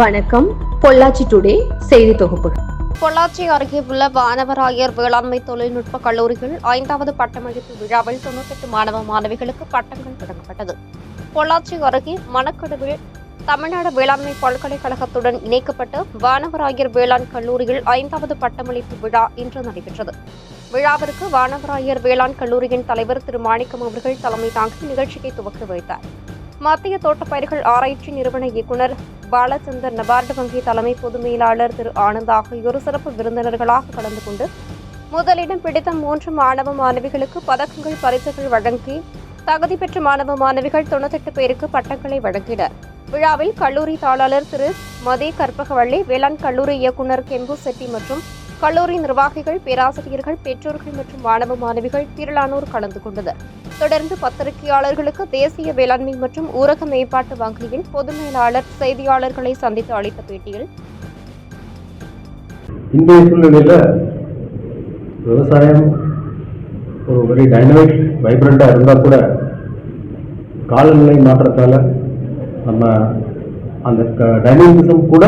வணக்கம். பொள்ளாச்சி டுடே செய்தி தொகுப்பு. பொள்ளாச்சி அருகே உள்ள வானவராயர் வேளாண்மை தொழில்நுட்ப கல்லூரியில் ஐந்தாவது பட்டமளிப்பு விழாவில் தொண்ணூத்தெட்டு மாணவ மாணவிகளுக்கு பட்டங்கள் வழங்கப்பட்டது. பொள்ளாச்சி அருகே மணக்கடவில் தமிழ்நாடு வேளாண்மை பல்கலைக்கழகத்துடன் இணைக்கப்பட்டு வானவராயர் வேளாண் கல்லூரியில் ஐந்தாவது பட்டமளிப்பு விழா இன்று நடைபெற்றது. விழாவிற்கு வானவராயர் வேளாண் கல்லூரியின் தலைவர் திரு மாணிக்கம் அவர்கள் தலைமை தாங்கி நிகழ்ச்சியை துவக்கி வைத்தார். மத்திய தோட்டப்பயிர்கள் ஆராய்ச்சி நிறுவன இயக்குனர் பாலச்சந்தர் நபார்டு வங்கி தலைமை பொது மேலாளர் திரு ஆனந்த் ஆகியோர் சிறப்பு விருந்தினர்களாக கலந்து கொண்டு முதலிடம் பிடித்த மூன்று மாணவ மாணவிகளுக்கு பதக்கங்கள் பரிசுகள் வழங்கி தகுதி பெற்ற மாணவ மாணவிகள் தொண்ணூத்தெட்டு பேருக்கு பட்டங்களை வழங்கினர். விழாவில் கல்லூரி தாளாளர் திரு மதி கற்பகவள்ளி வேளாண் கல்லூரி இயக்குனர் கெம்பு செட்டி மற்றும் கல்லூரி நிர்வாகிகள் பேராசிரியர்கள் பெற்றோர்கள் மற்றும் மாணவ மாணவிகள் திரளானோர் கலந்து கொண்டனர். தொடர்ந்து பத்திரிகையாளர்களுக்கு தேசிய வேளாண்மை மற்றும் ஊரக மேம்பாட்டு வங்கியின் பொது மேலாளர் செய்தியாளர்களை சந்தித்து அளித்த பேட்டியில் இந்திய சூழ்நிலையில் விவசாயம் ஒரு வெரி டைனமிக் வைப்ரண்ட்டாக இருந்தால் கூட காலநிலை மாற்றத்தால் நம்ம அந்த டைனமிசம் கூட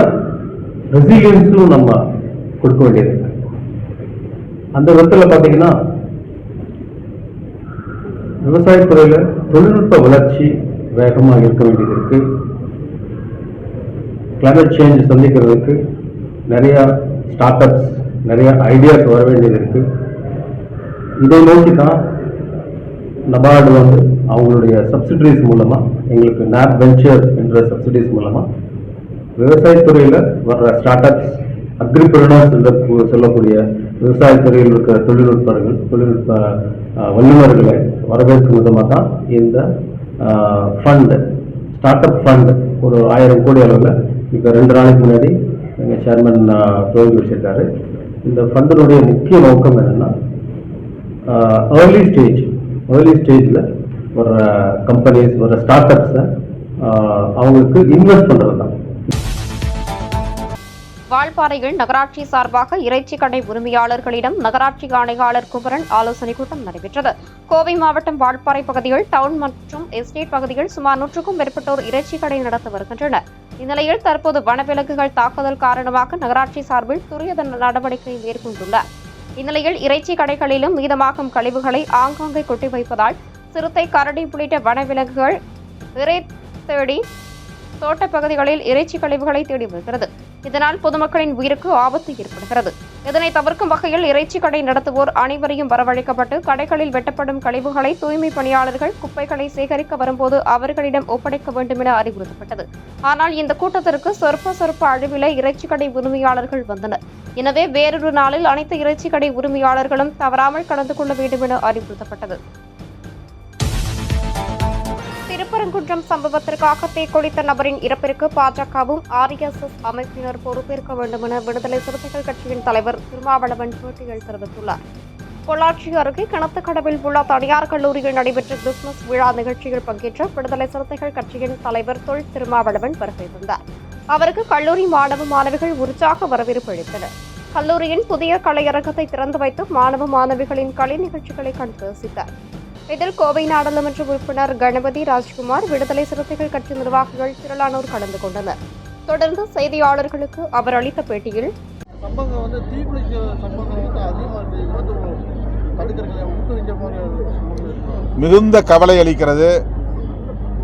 ரெசிலியன்ஸும் நம்ம கொடுக்க வேண்டியது. அந்த விதத்தில் பார்த்தீங்கன்னா விவசாயத்துறையில் தொழில்நுட்ப வளர்ச்சி வேகமாக இருக்க வேண்டியது இருக்குது கிளைமேட் சேஞ்ச் சந்திக்கிறதுக்கு நிறையா ஸ்டார்ட் அப்ஸ் நிறையா ஐடியாஸ் வர வேண்டியது இருக்கு. இதை நோக்கி தான் நபார்டு வந்து அவங்களுடைய சப்சிடரிஸ் மூலமாக எங்களுக்கு நேப் வெஞ்சர் என்ற சப்சிடிஸ் மூலமாக விவசாயத்துறையில் வர்ற ஸ்டார்ட் அப்ஸ் அக்ரிபிரினர்ஸ் என்று கூ- விவசாய துறையில் இருக்கிற தொழில்நுட்பர்கள் தொழில்நுட்ப வல்லுநர்களை வரவேற்கும் விதமாக தான் இந்த ஃபண்டு ஸ்டார்ட் அப் ஃபண்டு ஒரு ஆயிரம் கோடி அளவில் இப்போ ரெண்டு நாளைக்கு முன்னாடி எங்கள் சேர்மன் துவங்கி வச்சிருக்காரு. இந்த ஃபண்டினுடைய முக்கிய நோக்கம் என்னன்னா ஏர்லி ஸ்டேஜ் ஏர்லி ஸ்டேஜில் வர கம்பெனிஸ் வர ஸ்டார்ட் அப்ஸை அவங்களுக்கு இன்வெஸ்ட் பண்ணுறது தான் வால்பாறையில் நகராட்சி சார்பாக இறைச்சி கடை உரிமையாளர்களிடம் நகராட்சி ஆணையாளர் குமரன் ஆலோசனை கூட்டம் நடைபெற்றது. கோவை மாவட்டம் வால்பாறை பகுதியில் டவுன் மற்றும் எஸ்டேட் பகுதியில் சுமார் நூற்றுக்கும் மேற்பட்டோர் இறைச்சி கடை நடத்தி வருகின்றனர். இந்நிலையில் தற்போது வனவிலங்குகள் தாக்குதல் காரணமாக நகராட்சி சார்பில் துரித நடவடிக்கை மேற்கொண்டுள்ளார் இந்நிலையில் இறைச்சி கடைகளிலும் மீதமாகும் கழிவுகளை ஆங்காங்கே கொட்டி வைப்பதால் சிறுத்தை கரடி உள்ளிட்ட வனவிலங்குகள் இறை தேடி தோட்ட பகுதிகளில் இறைச்சி கழிவுகளை தேடி வருகிறது. இதனால் பொதுமக்களின் உயிருக்கு ஆபத்து ஏற்படுகிறது. இதனை தவிர்க்கும் வகையில் இறைச்சி கடை நடத்துவோர் அனைவரையும் வரவழைக்கப்பட்டு கடைகளில் வெட்டப்படும் கழிவுகளை தூய்மை பணியாளர்கள் குப்பைகளை சேகரிக்க வரும்போது அவர்களிடம் ஒப்படைக்க வேண்டும் என அறிவுறுத்தப்பட்டது. ஆனால் இந்த கூட்டத்திற்கு சொற்ப சொற்ப அளவிலே இறைச்சி கடை உரிமையாளர்கள் வந்தனர். எனவே வேறொரு நாளில் அனைத்து இறைச்சி கடை உரிமையாளர்களும் தவறாமல் கலந்து கொள்ள வேண்டும் என அறிவுறுத்தப்பட்டது. திருப்பரங்குன்றம் சம்பவத்திற்காக தீக்குளித்த நபரின் இறப்பிற்கு பாஜகவும் ஆர்எஸ்எஸ் அமைப்பினர் பொறுப்பேற்க வேண்டும் என விடுதலை சிறுத்தைகள் கட்சியின் தலைவர் திருமாவளவன் பேட்டியில் தெரிவித்துள்ளார். பொள்ளாச்சி அருகே கிணத்துக்கடவில் உள்ள தனியார் கல்லூரியில் நடைபெற்ற கிறிஸ்துமஸ் விழா நிகழ்ச்சியில் பங்கேற்ற விடுதலை சிறுத்தைகள் கட்சியின் தலைவர் தொல் திருமாவளவன் வருகை தந்தார். அவருக்கு கல்லூரி மாணவ மாணவிகள் உற்சாக வரவேற்பு அளித்தனர். கல்லூரியின் புதிய கலையரங்கத்தை திறந்து வைத்து மாணவ மாணவிகளின் கலை நிகழ்ச்சிகளை கண்டு ரசித்தார் இதில் கோவை நாடாளுமன்ற உறுப்பினர் கணபதி ராஜ்குமார் விடுதலை சிறுத்தைகள் கட்சி நிர்வாகிகள் திரளானோர் கலந்து கொண்டனர். தொடர்ந்து செய்தியாளர்களுக்கு அவர் அளித்த பேட்டியில் சம்பவம் வந்து தீக்குளிக்க சம்பவம் வந்து அதிகமாக மிகுந்த கவலை அளிக்கிறது.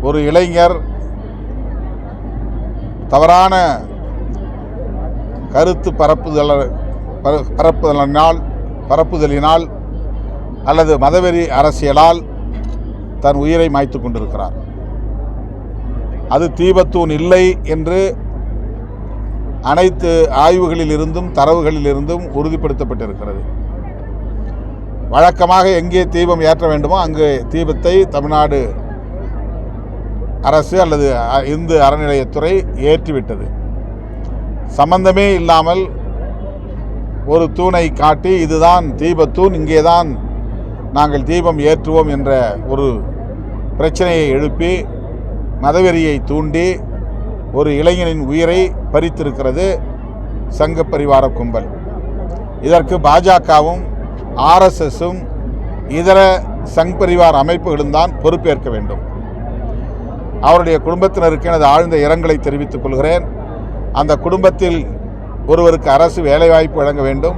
ஒரு இளைஞர் தவறான கருத்து பரப்புதல் பர- பரப்புதலினால் பரப்புதலினால் அல்லது மதவெறி அரசியலால் தன் உயிரை மாய்த்து கொண்டிருக்கிறார். அது தீபத்தூன் இல்லை என்று அனைத்து ஆய்வுகளில் இருந்தும் தரவுகளில் இருந்தும் உறுதிப்படுத்தப்பட்டிருக்கிறது. வழக்கமாக எங்கே தீபம் ஏற்ற வேண்டுமோ அங்கு தீபத்தை தமிழ்நாடு அரசு அல்லது அ- இந்து அறநிலையத்துறை ஏற்றிவிட்டது. சம்பந்தமே இல்லாமல் ஒரு தூணை காட்டி இதுதான் தீபத்தூண் இங்கேதான் நாங்கள் தீபம் ஏற்றுவோம் என்ற ஒரு பிரச்சனையை எழுப்பி மதவெறியை தூண்டி ஒரு இளைஞனின் உயிரை பறித்திருக்கிறது சங்க பரிவார கும்பல். இதற்கு பாஜகவும் ஆர்எஸ்எஸும் இதர சங் பரிவார் அமைப்புகளும் தான் பொறுப்பேற்க வேண்டும். அவருடைய குடும்பத்தினருக்கு எனது ஆழ்ந்த இரங்கலை தெரிவித்துக் கொள்கிறேன். அந்த குடும்பத்தில் ஒருவருக்கு அரசு வேலைவாய்ப்பு வழங்க வேண்டும்.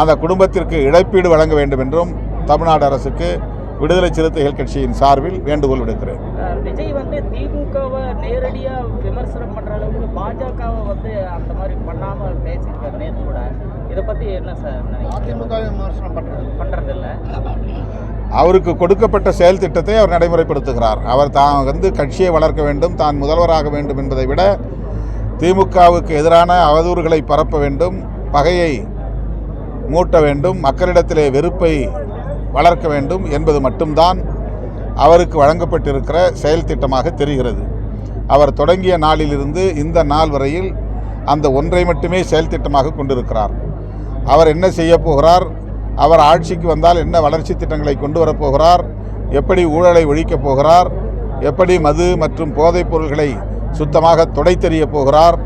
அந்த குடும்பத்திற்கு இழப்பீடு வழங்க வேண்டும் என்றும் தமிழ்நாடு அரசுக்கு விடுதலை சிறுத்தைகள் கட்சியின் சார்பில் வேண்டுகோள் விடுக்கிறேன். விஜய் வந்து திமுகவை நேரடியாக விமர்சனம் பண்ணுற அளவுக்கு பாஜகவை வந்து அந்த மாதிரி பண்ணாமல் பேசியிருக்காரு நேற்று கூட. இதை பற்றி என்ன சார் அதிமுக விமர்சனம் பண்ணுறது பண்ணுறதில்ல அவருக்கு கொடுக்கப்பட்ட செயல் திட்டத்தை அவர் நடைமுறைப்படுத்துகிறார். அவர் தான் வந்து கட்சியை வளர்க்க வேண்டும் தான் முதல்வராக வேண்டும் என்பதை விட திமுகவுக்கு எதிரான அவதூறுகளை பரப்ப வேண்டும் பகையை மூட்ட வேண்டும் மக்களிடத்திலே வெறுப்பை வளர்க்க வேண்டும் என்பது மட்டும்தான் அவருக்கு வழங்கப்பட்டிருக்கிற செயல் திட்டமாக தெரிகிறது. அவர் தொடங்கிய நாளிலிருந்து இந்த நாள் வரையில் அந்த ஒன்றை மட்டுமே செயல் திட்டமாக கொண்டிருக்கிறார். அவர் என்ன செய்ய போகிறார்? அவர் ஆட்சிக்கு வந்தால் என்ன வளர்ச்சி திட்டங்களை கொண்டு வரப்போகிறார் எப்படி ஊழலை ஒழிக்கப் போகிறார்? எப்படி மது மற்றும் போதைப் பொருள்களை சுத்தமாக துடைத்தெறிய போகிறார்?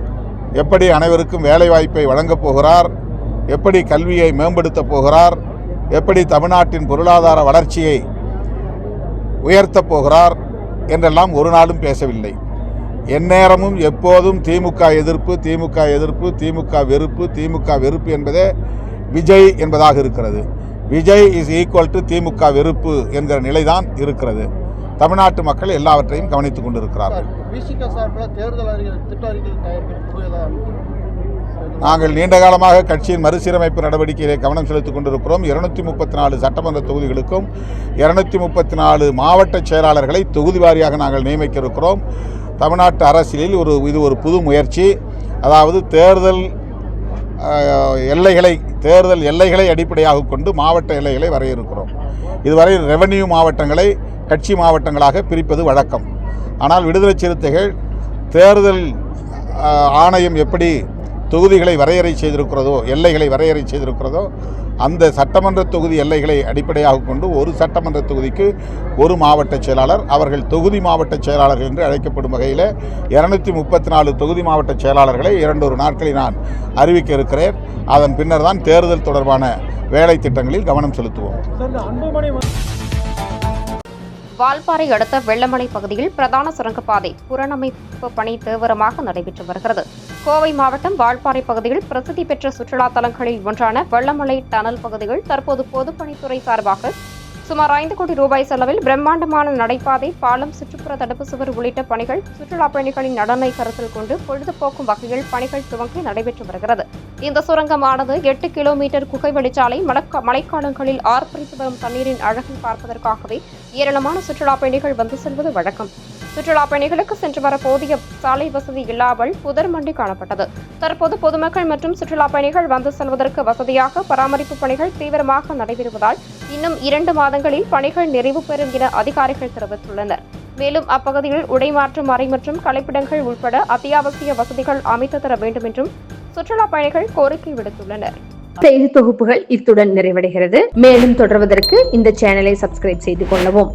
எப்படி அனைவருக்கும் வேலைவாய்ப்பை வழங்கப் போகிறார்? எப்படி கல்வியை மேம்படுத்தப் போகிறார்? எப்படி தமிழ்நாட்டின் பொருளாதார வளர்ச்சியை உயர்த்தப் போகிறார் என்றெல்லாம் ஒரு நாளும் பேசவில்லை. எந்நேரமும் எப்போதும் திமுக எதிர்ப்பு திமுக எதிர்ப்பு திமுக வெறுப்பு திமுக வெறுப்பு என்பதே விஜய் என்பதாக இருக்கிறது. Vijay is equal to DMK வெறுப்பு என்கிற நிலைதான் இருக்கிறது. தமிழ்நாட்டு மக்கள் எல்லாவற்றையும் கவனித்துக் கொண்டிருக்கிறார்கள். நாங்கள் நீண்ட காலமாக கட்சியின் மறுசீரமைப்பு நடவடிக்கையிலே கவனம் செலுத்திக் கொண்டிருக்கிறோம். இருநூத்தி முப்பத்தி நாலு சட்டமன்ற தொகுதிகளுக்கும் இருநூத்தி முப்பத்தி நாலு மாவட்ட செயலாளர்களை தொகுதி வாரியாக நாங்கள் நியமிக்க இருக்கிறோம் தமிழ்நாட்டு அரசியலில் ஒரு இது ஒரு புது முயற்சி. அதாவது தேர்தல் எல்லைகளை தேர்தல் எல்லைகளை அடிப்படையாக கொண்டு மாவட்ட எல்லைகளை வரையிருக்கிறோம் இதுவரை ரெவன்யூ மாவட்டங்களை கட்சி மாவட்டங்களாக பிரிப்பது வழக்கம். ஆனால் விடுதலை சிறுத்தைகள் தேர்தல் ஆணையம் எப்படி தொகுதிகளை வரையறை செய்திருக்கிறதோ எல்லைகளை வரையறை செய்திருக்கிறதோ அந்த சட்டமன்ற தொகுதி எல்லைகளை அடிப்படையாக கொண்டு ஒரு சட்டமன்ற தொகுதிக்கு ஒரு மாவட்ட செயலாளர் அவர்கள் தொகுதி மாவட்ட செயலாளர்கள் என்று அழைக்கப்படும் வகையில் இருநூத்தி முப்பத்தி நாலு தொகுதி மாவட்ட செயலாளர்களை இரண்டொரு நாட்களில் நான் அறிவிக்க இருக்கிறேன். அதன் பின்னர் தான் தேர்தல் தொடர்பான வேலை திட்டங்களில் கவனம் செலுத்துவோம். வால்பாறை அடுத்த வெள்ளமலை பகுதியில் பிரதான சுரங்கப்பாதை புறநமைப்பு பணி தீவிரமாக நடைபெற்று வருகிறது. கோவை மாவட்டம் வால்பாறை பகுதியில் பிரசித்தி பெற்ற சுற்றுலா தலங்களில் ஒன்றான வெள்ளமலை டனல் பகுதியில் தற்போது பொதுப்பணித்துறை சார்பாக சுமார் ஐந்து கோடி ரூபாய் செலவில் பிரம்மாண்டமான நடைபாதை பாலம் சுற்றுப்புற தடுப்பு சுவர் உள்ளிட்ட பணிகள் சுற்றுலா பயணிகளின் நலனை கருத்தில் கொண்டு பொழுதுபோக்கும் வகையில் பணிகள் துவங்கி நடைபெற்று வருகிறது. இந்த சுரங்கமானது எட்டு கிலோமீட்டர் குகை வழிச்சாலை மழைக்காலங்களில் ஆர்ப்பரித்து வரும் தண்ணீரின் அழகை பார்ப்பதற்காகவே ஏராளமான சுற்றுலா பயணிகள் வந்து செல்வது வழக்கம். சுற்றுலா பயணிகளுக்கு சென்று வர போதிய சாலை வசதி இல்லாமல் புதர் மண்டி காணப்பட்டது. தற்போது பொதுமக்கள் மற்றும் சுற்றுலா பயணிகள் வந்து செல்வதற்கு வசதியாக பராமரிப்பு பணிகள் தீவிரமாக நடைபெறுவதால் இன்னும் இரண்டு மாதங்களில் பணிகள் நிறைவு பெறும் என அதிகாரிகள் தெரிவித்துள்ளனர். மேலும் அப்பகுதியில் உடைமாற்றும் அறை மற்றும் கலைப்பிடங்கள் உட்பட அத்தியாவசிய வசதிகள் அமைத்து தர வேண்டும் என்றும் சுற்றுலா பயணிகள் கோரிக்கை விடுத்துள்ளனர். செய்தி தொகுப்புகள் இத்துடன் நிறைவடைகிறது. மேலும் தொடர்வதற்கு இந்த சேனலை சப்ஸ்கிரைப் செய்து கொள்ளவும்.